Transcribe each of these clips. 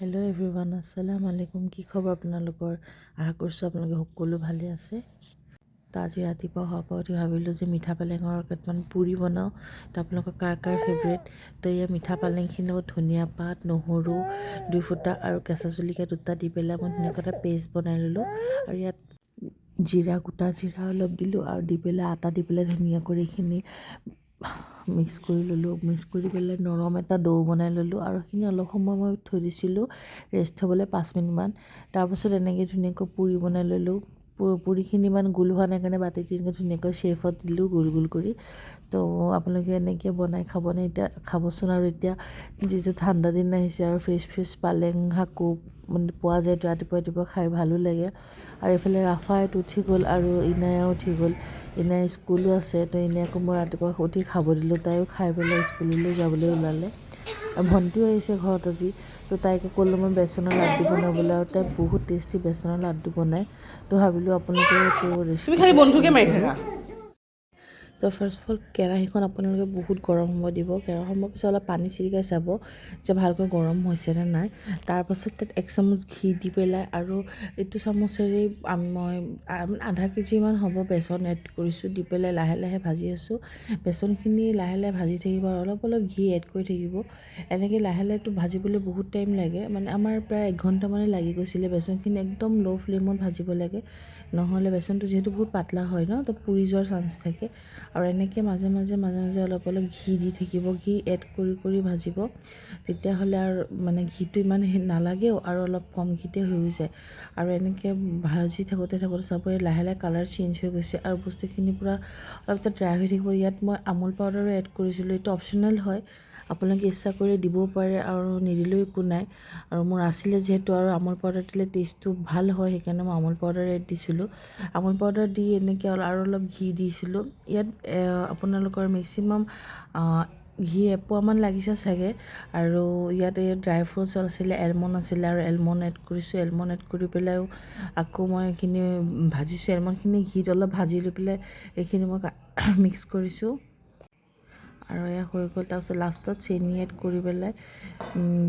Hello' everyone আসসালাম আলাইকুম। কি খবৰ আপোনালোকৰ? আশা কৰিছোঁ আপোনালোকে সকলো ভালে আছে। তো আজি ৰাতিপুৱা হোৱাৰ পৰা উঠি ভাবিলোঁ যে মিঠা পালেঙৰ কেইটামান পুৰি বনাওঁ। তো আপোনালোকৰ কাৰ কাৰ ফেভৰেট তো এয়া মিঠা পালেংখিনিৰ লগত ধনিয়া পাত, নহৰু দুই ফুটা আৰু কেঁচা জলকীয়া দুটা দি পেলাই মই ধুনীয়াকৈ এটা পেষ্ট বনাই ল'লোঁ। আৰু ইয়াত জিৰা, গোটা জিৰা অলপ দিলোঁ আৰু দি পেলাই আটা দি পেলাই ধুনীয়াকৈ এইখিনি মিক্স কৰি ল'লোঁ মিক্স কৰি পেলাই নৰম এটা ডো বনাই ল'লোঁ আৰু সেইখিনি অলপ সময় মই থৈ দিছিলোঁ ৰেষ্ট হ'বলৈ পাঁচ মিনিটমান। তাৰপাছত এনেকৈ ধুনীয়াকৈ পুৰি বনাই ল'লোঁ। পুৰিখিনি ইমান গোল হোৱা নাই কাৰণে বাতিত এনেকৈ ধুনীয়াকৈ শ্বেফত দিলোঁ গোল গোল কৰি। তো আপোনালোকে এনেকৈ বনাই খাবনে এতিয়া? খাবচোন আৰু এতিয়া যিটো ঠাণ্ডা দিন আহিছে আৰু ফ্ৰেছ ফ্ৰেছ পালেং শাকো মানে পোৱা যায়, ৰাতিপুৱা ৰাতিপুৱা খাই ভালো লাগে। আৰু এইফালে ৰাফাইত উঠি গ'ল আৰু ইনায়াও উঠি গ'ল। ইনাৰ স্কুলো আছে, তো ইনাই আকৌ মই ৰাতিপুৱা উঠি খাব দিলোঁ, তাইও খাই পেলাই স্কুললৈ যাবলৈ ওলালে। ভণ্টিও আহিছে ঘৰত আজি, তো তাইকে ক'লোঁ মই বেচনৰ লাড্ডু বনাবলৈ আৰু তাই বহুত টেষ্টি বেচনৰ লাড্ডু বনায়। তো ভাবিলোঁ আপোনালোকে এইটো ৰেচিপি খালি বন্ধুকে মাৰি থাকা তো ফাৰ্ষ্ট অফ অল কেৰাহীখন আপোনালোকে বহুত গৰম হ'ব দিব। গৰম পিছত অলপ পানী চিটিকাই চাব যে ভালকৈ গৰম হৈছেনে নাই। তাৰপাছত তাত এক চামুচ ঘি দি পেলাই আৰু এইটো চামুচেৰেই মই আধা কেজিমান হ'ব বেচন এড কৰিছোঁ। দি পেলাই লাহে লাহে ভাজি আছোঁ। বেচনখিনি লাহে লাহে ভাজি থাকিব আৰু অলপ অলপ ঘি এড কৰি থাকিব। এনেকৈ লাহে লাহেটো ভাজিবলৈ বহুত টাইম লাগে। মানে আমাৰ প্ৰায় এক ঘণ্টামানে লাগি গৈছিলে বেচনখিনি একদম ল' ফ্লেমত ভাজিব লাগে। নহ'লে বেচনটো যিহেতু বহুত পাতলা হয় ন, তো পুৰি যোৱাৰ চান্স থাকে। আৰু এনেকৈ মাজে মাজে মাজে মাজে অলপ অলপ ঘি দি থাকিব, ঘি এড কৰি কৰি ভাজিব। তেতিয়াহ'লে আৰু মানে ঘিটো ইমান নালাগেও আৰু অলপ কম ঘিতে হৈ যায়। আৰু এনেকৈ ভাজি থাকোঁতে থাকোঁতে চাব লাহে লাহে কালাৰ চেঞ্জ হৈ গৈছে আৰু বস্তুখিনি পূৰা অলপ ড্ৰাই হৈ থাকিব। ইয়াত মই আমুল পাউডাৰো এড কৰিছিলোঁ। এইটো অপশ্যনেল হয়। আপোনালোকে ইচ্ছা কৰি দিবও পাৰে আৰু নিদিলেও একো নাই। আৰু মোৰ আছিলে যিহেতু আৰু আমুল পাউডাৰ দিলে টেষ্টটো ভালো হয়, সেইকাৰণে মই আমুল পাউডাৰ এড দিছিলোঁ। আমুল পাউডাৰ দি এনেকৈ আৰু অলপ ঘি দিছিলোঁ। ইয়াত আপোনালোকৰ মেক্সিমাম ঘি এপোৱামান লাগিছে চাগে। আৰু ইয়াতে ড্ৰাই ফ্ৰুটছ আছিলে এলমণ্ড আছিলে, আৰু এলমণ্ড এড কৰিছোঁ। এলমণ্ড এড কৰি পেলাইও আকৌ মই এইখিনি ভাজিছোঁ। এলমণ্ডখিনি ঘিত অলপ ভাজি লৈ পেলাই এইখিনি মই মিক্স কৰিছোঁ। আৰু এয়া হৈ গ'ল তাৰপিছত লাষ্টত চেনি এড কৰি পেলাই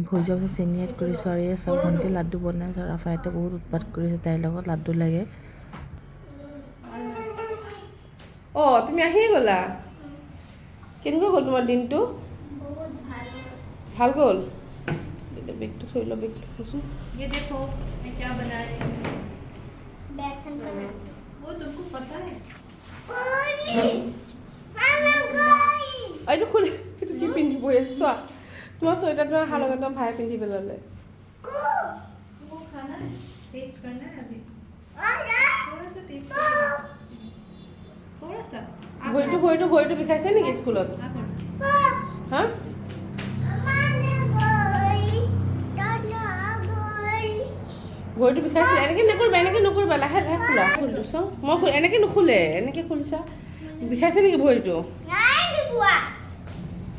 হৈ যোৱাৰ পিছত চেনি এড কৰিছোঁ আৰু এয়া চাওক ভণ্টি লাড্ডু বনাইছোঁ আৰু আফাইতে বহুত উৎপাত কৰিছে তাইৰ লগত লাড্ডু লাগে। অঁ তুমি আহিয়ে গ'লা? কেনেকুৱা গ'ল তোমাৰ দিনটো? ভালো গ'ল? বেগটো থৈ লওঁ বেগটো থৈছোঁ। হৈ চোৱা। তোমাৰ চুৱেটাৰটো হালক একদম ভাই পিন্ধি ল'লে ভৰিটো ভৰিটো ভৰিটো বিষাইছে নেকি স্কুলত? হা? ভৰিটো বিষাইছিলে এনেকৈ নকৰিবা এনেকৈ নকৰিবা লাহে লাহে খোলা। খোলো চাওঁ। মই এনেকৈ নুখোলে এনেকৈ খুলিছা। বিষাইছে নেকি ভৰিটো?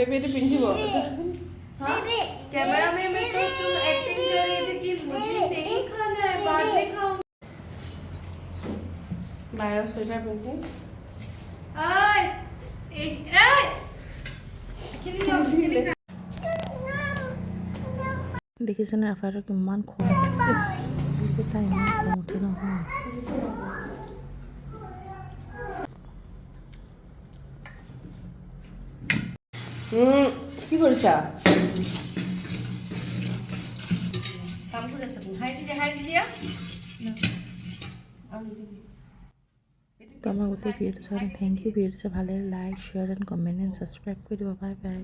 বেবী এইটো পিন্ধিব हाँ कैमरा में मैं तो तुम एक्टिंग कर रही थी कि मुझे नहीं खाना है बाद में खाऊंगी বাহিৰৰ চুৱেটাৰ পিন্ধি ओए ए- ए खेली जाओ, खेली जाओ। দেখিছেনে আফাইতৰ কিমান খং উঠিছে দেখিছে তাই ইমান খং উঠে নহয় কি করিস কাম করে হাইটি দিয়ে ইউ ভিডিওটা ভালো like share and and and subscribe করে বাই বাই